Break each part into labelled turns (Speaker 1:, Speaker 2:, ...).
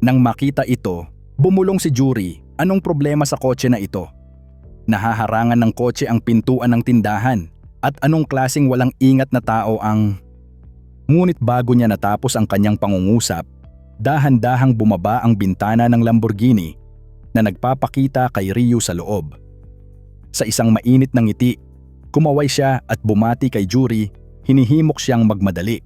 Speaker 1: Nang makita ito, bumulong si Jury anong problema sa kotse na ito. Nahaharangan ng kotse ang pintuan ng tindahan at anong klasing walang ingat na tao ang... Ngunit bago niya natapos ang kanyang pangungusap, dahan-dahang bumaba ang bintana ng Lamborghini na nagpapakita kay Ryu sa loob. Sa isang mainit ng ngiti, kumaway siya at bumati kay Jury, hinihimok siyang magmadali.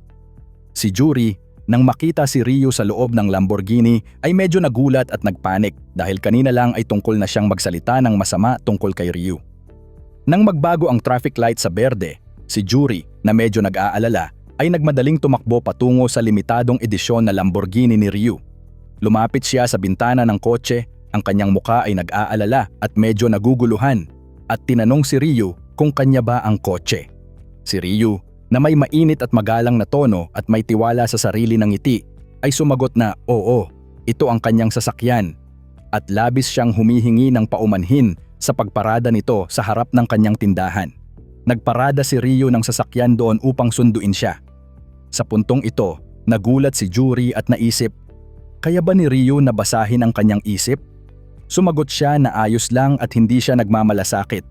Speaker 1: Si Jury, nang makita si Ryu sa loob ng Lamborghini ay medyo nagulat at nagpanik dahil kanina lang ay tungkol na siyang magsalita ng masama tungkol kay Ryu. Nang magbago ang traffic light sa berde, si Jury na medyo nag-aalala ay nagmadaling tumakbo patungo sa limitadong edisyon na Lamborghini ni Ryu. Lumapit siya sa bintana ng kotse, ang kanyang muka ay nag-aalala at medyo naguguluhan at tinanong si Ryu kung kanya ba ang kotse. Si Ryu, na may mainit at magalang na tono at may tiwala sa sarili ng ngiti, ay sumagot na oo, ito ang kanyang sasakyan at labis siyang humihingi ng paumanhin sa pagparada nito sa harap ng kanyang tindahan. Nagparada si Rio ng sasakyan doon upang sunduin siya. Sa puntong ito, nagulat si Jury at naisip, kaya ba ni Rio nabasahin ang kanyang isip? Sumagot siya na ayos lang at hindi siya nagmamalasakit.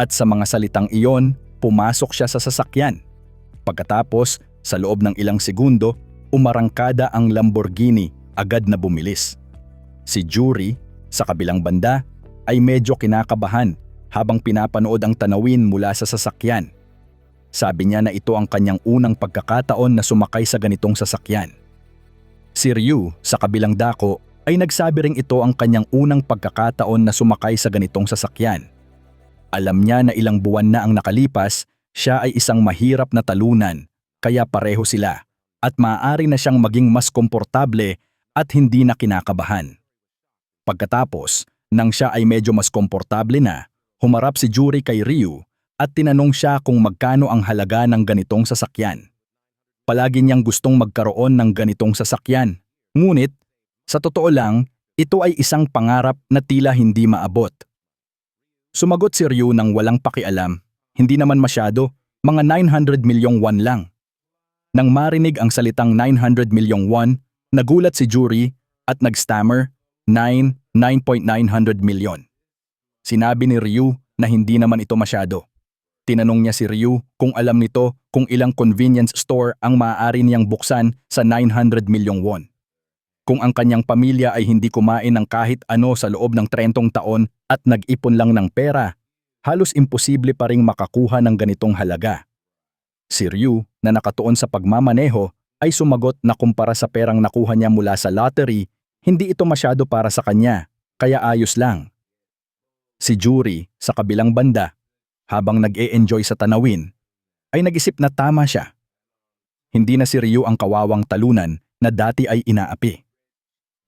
Speaker 1: At sa mga salitang iyon, pumasok siya sa sasakyan. Pagkatapos, sa loob ng ilang segundo, umarangkada ang Lamborghini agad na bumilis. Si Jury, sa kabilang banda, ay medyo kinakabahan habang pinapanood ang tanawin mula sa sasakyan. Sabi niya na ito ang kanyang unang pagkakataon na sumakay sa ganitong sasakyan. Si Ryu, sa kabilang dako, ay nagsabi ring ito ang kanyang unang pagkakataon na sumakay sa ganitong sasakyan. Alam niya na ilang buwan na ang nakalipas, siya ay isang mahirap na talunan, kaya pareho sila, at maaari na siyang maging mas komportable at hindi na kinakabahan. Pagkatapos, nang siya ay medyo mas komportable na, humarap si Jury kay Ryu at tinanong siya kung magkano ang halaga ng ganitong sasakyan. Palagi niyang gustong magkaroon ng ganitong sasakyan, ngunit sa totoo lang, ito ay isang pangarap na tila hindi maabot. Sumagot si Ryu ng walang pakialam, hindi naman masyado, mga 900 milyong won lang. Nang marinig ang salitang 900 milyong won, nagulat si Jury at nag-stammer 9, 9.900 milyon. Sinabi ni Ryu na hindi naman ito masyado. Tinanong niya si Ryu kung alam nito kung ilang convenience store ang maaari niyang buksan sa 900 milyong won. Kung ang kanyang pamilya ay hindi kumain ng kahit ano sa loob ng 30 taon at nag-ipon lang ng pera, halos imposible pa ring makakuha ng ganitong halaga. Si Ryu na nakatuon sa pagmamaneho ay sumagot na kumpara sa perang nakuha niya mula sa lottery, hindi ito masyado para sa kanya, kaya ayos lang. Si Jury, sa kabilang banda, habang nag-e-enjoy sa tanawin, ay nag-isip na tama siya. Hindi na si Ryu ang kawawang talunan na dati ay inaapi.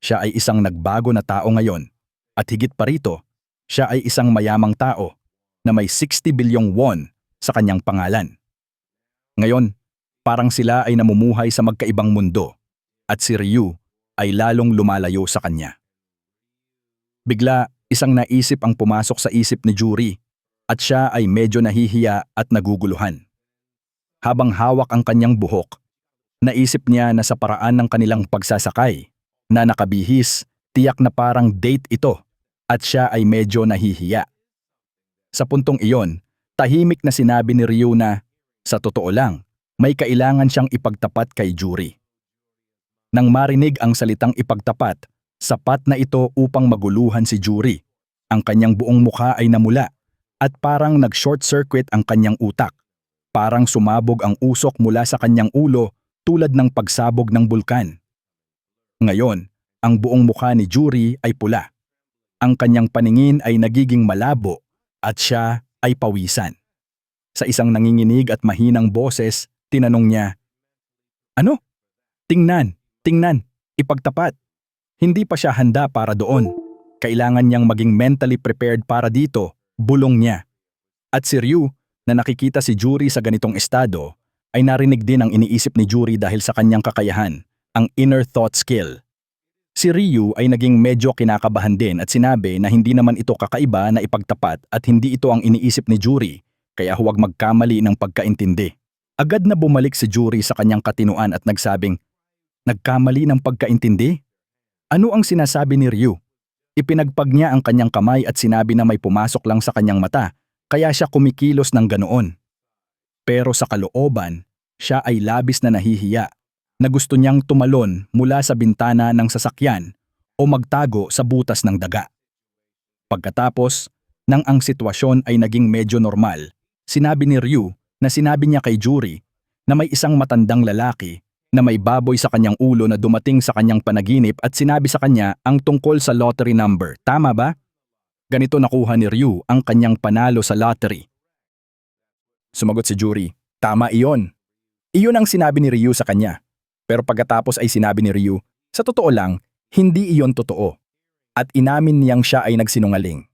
Speaker 1: Siya ay isang nagbago na tao ngayon, at higit pa rito, siya ay isang mayamang tao na may 60 bilyong won sa kanyang pangalan. Ngayon, parang sila ay namumuhay sa magkaibang mundo at si Ryu ay lalong lumalayo sa kanya. Bigla, isang naisip ang pumasok sa isip ni Jury at siya ay medyo nahihiya at naguguluhan. Habang hawak ang kanyang buhok, naisip niya na sa paraan ng kanilang pagsasakay na nakabihis, tiyak na parang date ito at siya ay medyo nahihiya. Sa puntong iyon, tahimik na sinabi ni Ryu na, sa totoo lang, may kailangan siyang ipagtapat kay Jury. Nang marinig ang salitang ipagtapat, sapat na ito upang maguluhan si Jury. Ang kanyang buong mukha ay namula at parang nag-short circuit ang kanyang utak. Parang sumabog ang usok mula sa kanyang ulo tulad ng pagsabog ng bulkan. Ngayon, ang buong mukha ni Jury ay pula. Ang kanyang paningin ay nagiging malabo at siya ay pawisan. Sa isang nanginginig at mahinang boses, tinanong niya, Ano? Tingnan, tingnan, ipagtapat. Hindi pa siya handa para doon. Kailangan niyang maging mentally prepared para dito, bulong niya. At si Ryu, na nakikita si Jury sa ganitong estado, ay narinig din ang iniisip ni Jury dahil sa kanyang kakayahan, ang inner thought skill. Si Ryu ay naging medyo kinakabahan din at sinabi na hindi naman ito kakaiba na ipagtapat at hindi ito ang iniisip ni Jury, kaya huwag magkamali ng pagkaintindi. Agad na bumalik si Jury sa kanyang katinuan at nagsabing, Nagkamali ng pagkaintindi? Ano ang sinasabi ni Ryu? Ipinagpag niya ang kanyang kamay at sinabi na may pumasok lang sa kanyang mata, kaya siya kumikilos ng ganoon. Pero sa kalooban, siya ay labis na nahihiya na gusto niyang tumalon mula sa bintana ng sasakyan o magtago sa butas ng daga. Pagkatapos, nang ang sitwasyon ay naging medyo normal, sinabi ni Ryu na sinabi niya kay Jury na may isang matandang lalaki na may baboy sa kanyang ulo na dumating sa kanyang panaginip at sinabi sa kanya ang tungkol sa lottery number. Tama ba? Ganito nakuha ni Ryu ang kanyang panalo sa lottery. Sumagot si Jury, tama iyon. Iyon ang sinabi ni Ryu sa kanya. Pero pagkatapos ay sinabi ni Ryu, sa totoo lang, hindi iyon totoo. At inamin niyang siya ay nagsinungaling.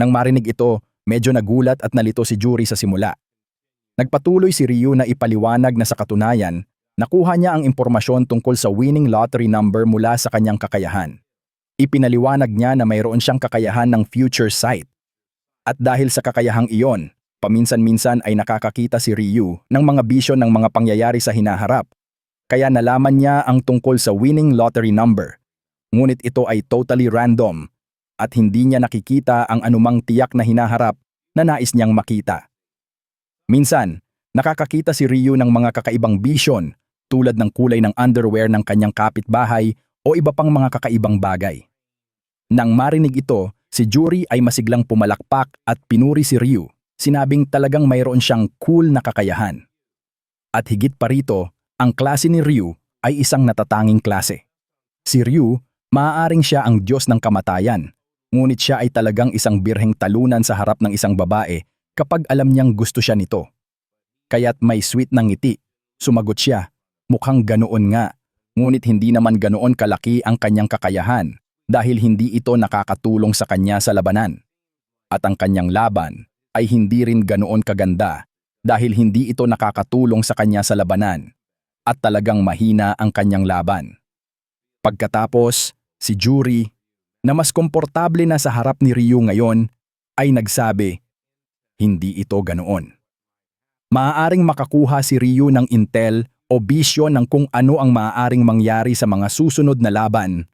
Speaker 1: Nang marinig ito, medyo nagulat at nalito si Jury sa simula. Nagpatuloy si Ryu na ipaliwanag na sa katunayan, nakuha niya ang impormasyon tungkol sa winning lottery number mula sa kanyang kakayahan. Ipinaliwanag niya na mayroon siyang kakayahan ng future sight. At dahil sa kakayahang iyon, paminsan-minsan ay nakakakita si Ryu ng mga bisyon ng mga pangyayari sa hinaharap. Kaya nalaman niya ang tungkol sa winning lottery number. Ngunit ito ay totally random at hindi niya nakikita ang anumang tiyak na hinaharap na nais niyang makita. Minsan, nakakakita si Ryu ng mga kakaibang bisyon tulad ng kulay ng underwear ng kanyang kapitbahay o iba pang mga kakaibang bagay. Nang marinig ito, si Jury ay masiglang pumalakpak at pinuri si Ryu, sinabing talagang mayroon siyang cool na kakayahan. At higit pa rito, ang klase ni Ryu ay isang natatanging klase. Si Ryu, maaaring siya ang Diyos ng kamatayan, ngunit siya ay talagang isang birheng talunan sa harap ng isang babae kapag alam niyang gusto siya nito. Kaya't may sweet ng ngiti. Sumagot siya, mukhang ganoon nga, ngunit hindi naman ganoon kalaki ang kanyang kakayahan dahil hindi ito nakakatulong sa kanya sa labanan. At ang kanyang laban ay hindi rin ganoon kaganda dahil hindi ito nakakatulong sa kanya sa labanan at talagang mahina ang kanyang laban. Pagkatapos, si Jury, na mas komportable na sa harap ni Ryu ngayon, ay nagsabi, hindi ito ganoon. Maaaring makakuha si Ryu ng intel o bisyo ng kung ano ang maaaring mangyari sa mga susunod na laban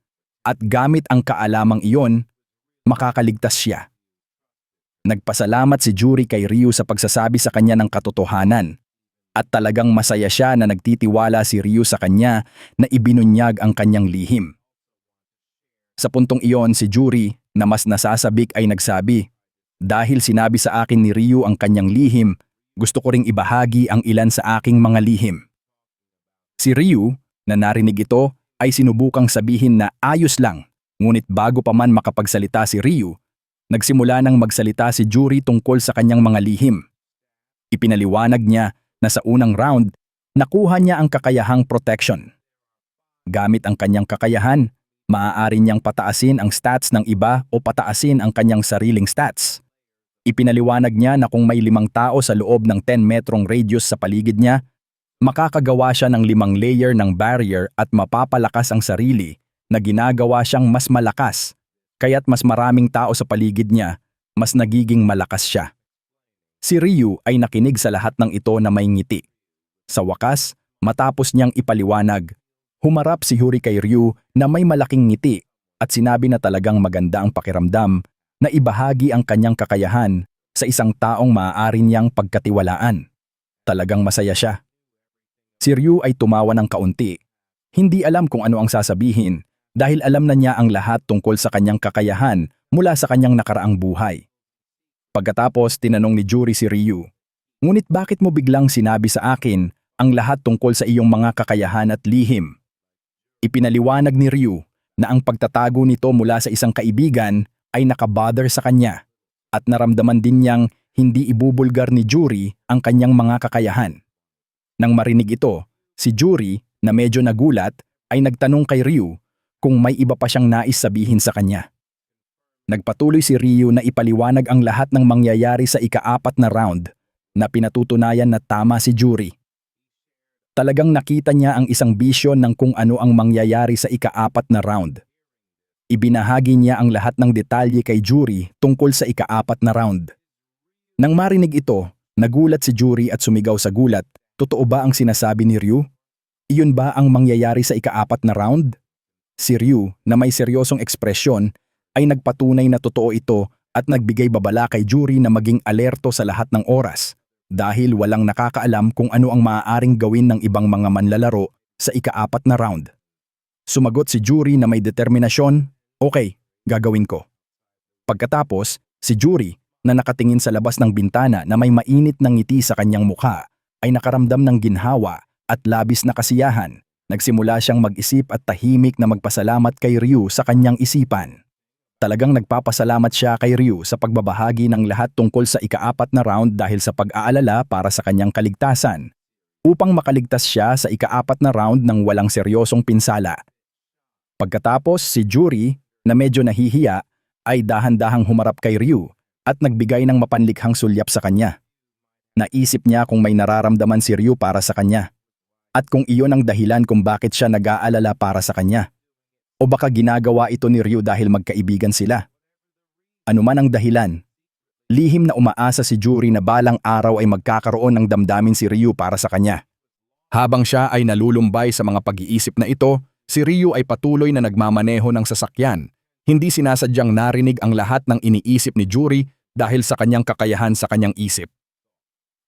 Speaker 1: at gamit ang kaalamang iyon, makakaligtas siya. Nagpasalamat si Jury kay Ryu sa pagsasabi sa kanya ng katotohanan at talagang masaya siya na nagtitiwala si Ryu sa kanya na ibinunyag ang kanyang lihim. Sa puntong iyon si Jury na mas nasasabik ay nagsabi, Dahil sinabi sa akin ni Ryu ang kanyang lihim, gusto ko ring ibahagi ang ilan sa aking mga lihim. Si Ryu, na narinig ito, ay sinubukang sabihin na ayos lang, ngunit bago pa man makapagsalita si Ryu, nagsimula nang magsalita si Jury tungkol sa kanyang mga lihim. Ipinaliwanag niya na sa unang round, nakuha niya ang kakayahang protection. Gamit ang kanyang kakayahan, maaari niyang pataasin ang stats ng iba o pataasin ang kanyang sariling stats. Ipinaliwanag niya na kung may limang tao sa loob ng 10 metrong radius sa paligid niya, makakagawa siya ng limang layer ng barrier at mapapalakas ang sarili na ginagawa siyang mas malakas, kaya't mas maraming tao sa paligid niya, mas nagiging malakas siya. Si Ryu ay nakinig sa lahat ng ito na may ngiti. Sa wakas, matapos niyang ipaliwanag, humarap si Yuri kay Ryu na may malaking ngiti at sinabi na talagang maganda ang pakiramdam na ibahagi ang kanyang kakayahan sa isang taong maaari niyang pagkatiwalaan. Talagang masaya siya. Si Ryu ay tumawa ng kaunti. Hindi alam kung ano ang sasabihin dahil alam na niya ang lahat tungkol sa kanyang kakayahan mula sa kanyang nakaraang buhay. Pagkatapos tinanong ni Jury si Ryu, Ngunit bakit mo biglang sinabi sa akin ang lahat tungkol sa iyong mga kakayahan at lihim? Ipinaliwanag ni Ryu na ang pagtatago nito mula sa isang kaibigan ay nakabother sa kanya at naramdaman din niyang hindi ibubulgar ni Jury ang kanyang mga kakayahan. Nang marinig ito, si Jury na medyo nagulat ay nagtanong kay Ryu kung may iba pa siyang nais sabihin sa kanya. Nagpatuloy si Ryu na ipaliwanag ang lahat ng mangyayari sa ikaapat na round na pinatutunayan na tama si Jury. Talagang nakita niya ang isang bisyon ng kung ano ang mangyayari sa ikaapat na round. Ibinahagi niya ang lahat ng detalye kay Jury tungkol sa ikaapat na round. Nang marinig ito, nagulat si Jury at sumigaw sa gulat, totoo ba ang sinasabi ni Ryu? Iyon ba ang mangyayari sa ikaapat na round? Si Ryu, na may seryosong ekspresyon, ay nagpatunay na totoo ito at nagbigay babala kay Jury na maging alerto sa lahat ng oras dahil walang nakakaalam kung ano ang maaaring gawin ng ibang mga manlalaro sa ikaapat na round. Sumagot si Jury na may determinasyon, okay, gagawin ko. Pagkatapos, si Jury na nakatingin sa labas ng bintana na may mainit ng ngiti sa kanyang mukha ay nakaramdam ng ginhawa at labis na kasiyahan. Nagsimula siyang mag-isip at tahimik na magpasalamat kay Ryu sa kanyang isipan. Talagang nagpapasalamat siya kay Ryu sa pagbabahagi ng lahat tungkol sa ikaapat na round dahil sa pag-aalala para sa kanyang kaligtasan. Upang makaligtas siya sa ikaapat na round ng walang seryosong pinsala. Pagkatapos si Jury, na medyo nahihiya, ay dahan-dahang humarap kay Ryu at nagbigay ng mapanlikhang sulyap sa kanya. Naisip niya kung may nararamdaman si Ryu para sa kanya at kung iyon ang dahilan kung bakit siya nag-aalala para sa kanya. O baka ginagawa ito ni Ryu dahil magkaibigan sila. Ano man ang dahilan, lihim na umaasa si Jury na balang araw ay magkakaroon ng damdamin si Ryu para sa kanya. Habang siya ay nalulumbay sa mga pag-iisip na ito, si Ryu ay patuloy na nagmamaneho ng sasakyan. Hindi sinasadyang narinig ang lahat ng iniisip ni Jury dahil sa kanyang kakayahan sa kanyang isip.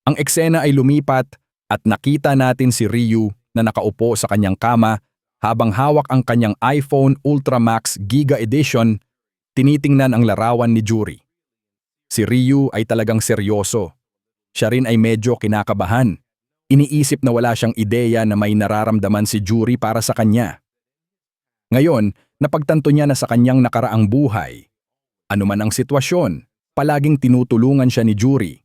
Speaker 1: Ang eksena ay lumipat at nakita natin si Ryu na nakaupo sa kanyang kama habang hawak ang kanyang iPhone Ultra Max Giga Edition, tinitingnan ang larawan ni Jury. Si Ryu ay talagang seryoso. Siya rin ay medyo kinakabahan. Iniisip na wala siyang ideya na may nararamdaman si Jury para sa kanya. Ngayon, napagtanto niya na sa kanyang nakaraang buhay. Ano man ang sitwasyon, palaging tinutulungan siya ni Jury.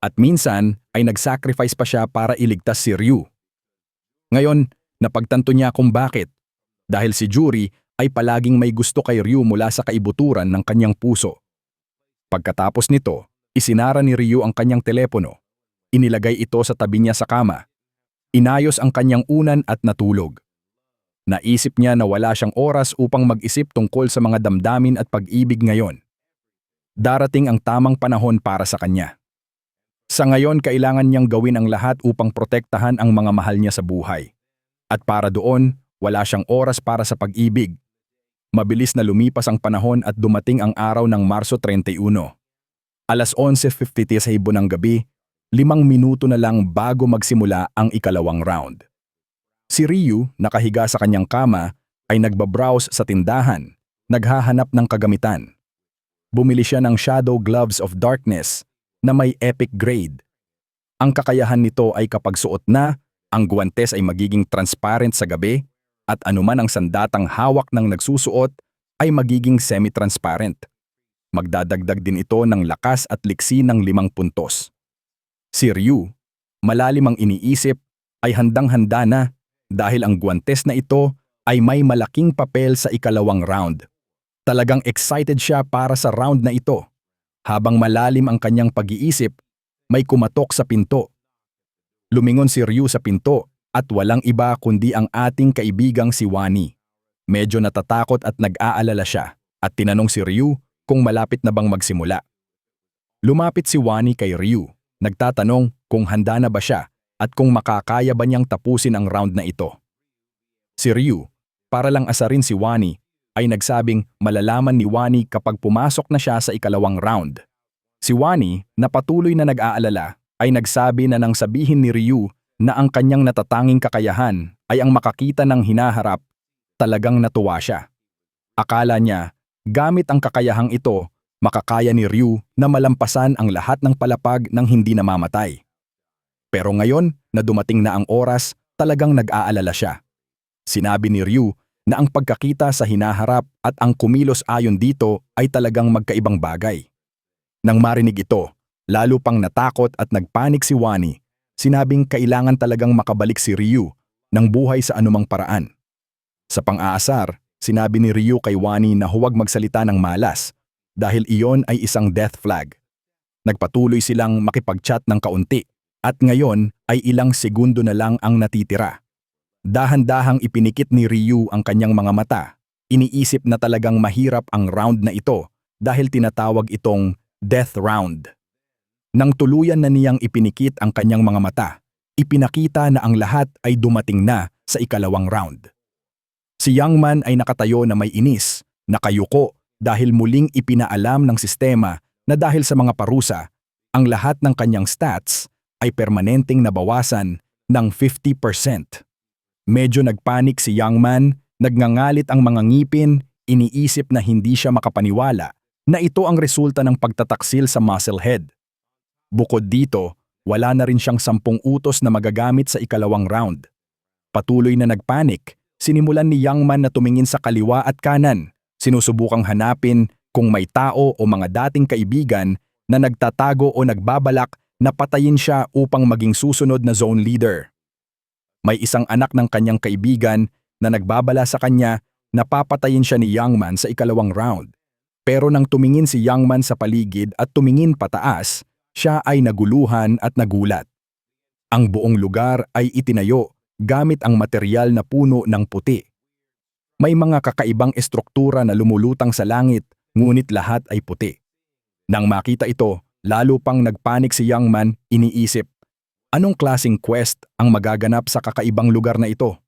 Speaker 1: At minsan ay nag-sacrifice pa siya para iligtas si Ryu. Ngayon, napagtanto niya kung bakit. Dahil si Jury ay palaging may gusto kay Ryu mula sa kaibuturan ng kanyang puso. Pagkatapos nito, isinara ni Ryu ang kanyang telepono. Inilagay ito sa tabi niya sa kama. Inayos ang kanyang unan at natulog. Naisip niya na wala siyang oras upang mag-isip tungkol sa mga damdamin at pag-ibig ngayon. Darating ang tamang panahon para sa kanya. Sa ngayon, kailangan niyang gawin ang lahat upang protektahan ang mga mahal niya sa buhay. At para doon, wala siyang oras para sa pag-ibig. Mabilis na lumipas ang panahon at dumating ang araw ng Marso 31. Alas 11.50 sa ibon ng gabi, limang minuto na lang bago magsimula ang ikalawang round. Si Ryu, nakahiga sa kanyang kama, ay nagbabrowse sa tindahan, naghahanap ng kagamitan. Bumili siya ng Shadow Gloves of Darkness na may epic grade. Ang kakayahan nito ay kapag suot na, ang guwantes ay magiging transparent sa gabi at anuman ang sandatang hawak ng nagsusuot ay magiging semi-transparent. Magdadagdag din ito ng lakas at liksi ng limang puntos. Si Ryu, malalim ang iniisip, ay handang-handa na dahil ang guwantes na ito ay may malaking papel sa ikalawang round. Talagang excited siya para sa round na ito. Habang malalim ang kanyang pag-iisip, may kumatok sa pinto. Lumingon si Ryu sa pinto at walang iba kundi ang ating kaibigang si Wani. Medyo natatakot at nag-aalala siya at tinanong si Ryu kung malapit na bang magsimula. Lumapit si Wani kay Ryu, nagtatanong kung handa na ba siya at kung makakaya ba niyang tapusin ang round na ito. Si Ryu, para lang asarin si Wani, ay nagsabing malalaman ni Wani kapag pumasok na siya sa ikalawang round. Si Wani, na patuloy na nag-aalala, ay nagsabi na nang sabihin ni Ryu na ang kanyang natatanging kakayahan ay ang makakita ng hinaharap, talagang natuwa siya. Akala niya, gamit ang kakayahang ito, makakaya ni Ryu na malampasan ang lahat ng palapag ng hindi namamatay. Pero ngayon na dumating na ang oras, talagang nag-aalala siya. Sinabi ni Ryu na ang pagkakita sa hinaharap at ang kumilos ayon dito ay talagang magkaibang bagay. Nang marinig ito, lalo pang natakot at nagpanik si Wani, sinabing kailangan talagang makabalik si Ryu ng buhay sa anumang paraan. Sa pang-aasar, sinabi ni Ryu kay Wani na huwag magsalita ng malas dahil iyon ay isang death flag. Nagpatuloy silang makipag-chat ng kaunti at ngayon ay ilang segundo na lang ang natitira. Dahan-dahang ipinikit ni Ryu ang kanyang mga mata. Iniisip na talagang mahirap ang round na ito dahil tinatawag itong death round. Nang tuluyan na niyang ipinikit ang kanyang mga mata, ipinakita na ang lahat ay dumating na sa ikalawang round. Si Young Man ay nakatayo na may inis, nakayuko dahil muling ipinaalam ng sistema na dahil sa mga parusa, ang lahat ng kanyang stats ay permanenteng nabawasan ng 50%. Medyo nagpanik si Young Man, nagngangalit ang mga ngipin, iniisip na hindi siya makapaniwala na ito ang resulta ng pagtataksil sa muscle head. Bukod dito, wala na rin siyang sampung utos na magagamit sa ikalawang round. Patuloy na nagpanik, sinimulan ni Young Man na tumingin sa kaliwa at kanan, sinusubukang hanapin kung may tao o mga dating kaibigan na nagtatago o nagbabalak na patayin siya upang maging susunod na zone leader. May isang anak ng kanyang kaibigan na nagbabala sa kanya na papatayin siya ni Young Man sa ikalawang round. Pero nang tumingin si Young Man sa paligid at tumingin pataas, siya ay naguluhan at nagulat. Ang buong lugar ay itinayo gamit ang material na puno ng puti. May mga kakaibang estruktura na lumulutang sa langit, ngunit lahat ay puti. Nang makita ito, lalo pang nagpanik si Young Man, iniisip, anong klasing quest ang magaganap sa kakaibang lugar na ito?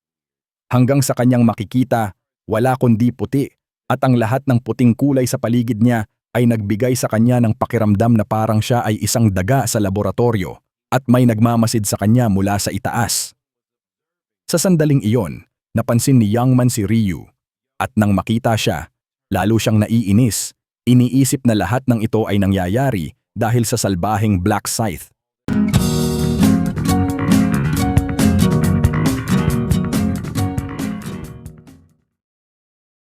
Speaker 1: Hanggang sa kanyang makikita, wala kundi puti at ang lahat ng puting kulay sa paligid niya ay nagbigay sa kanya ng pakiramdam na parang siya ay isang daga sa laboratorio at may nagmamasid sa kanya mula sa itaas. Sa sandaling iyon, napansin ni Young Man si Ryu at nang makita siya, lalo siyang naiinis. Iniisip na lahat ng ito ay nangyayari dahil sa salbaheng Black Scythe.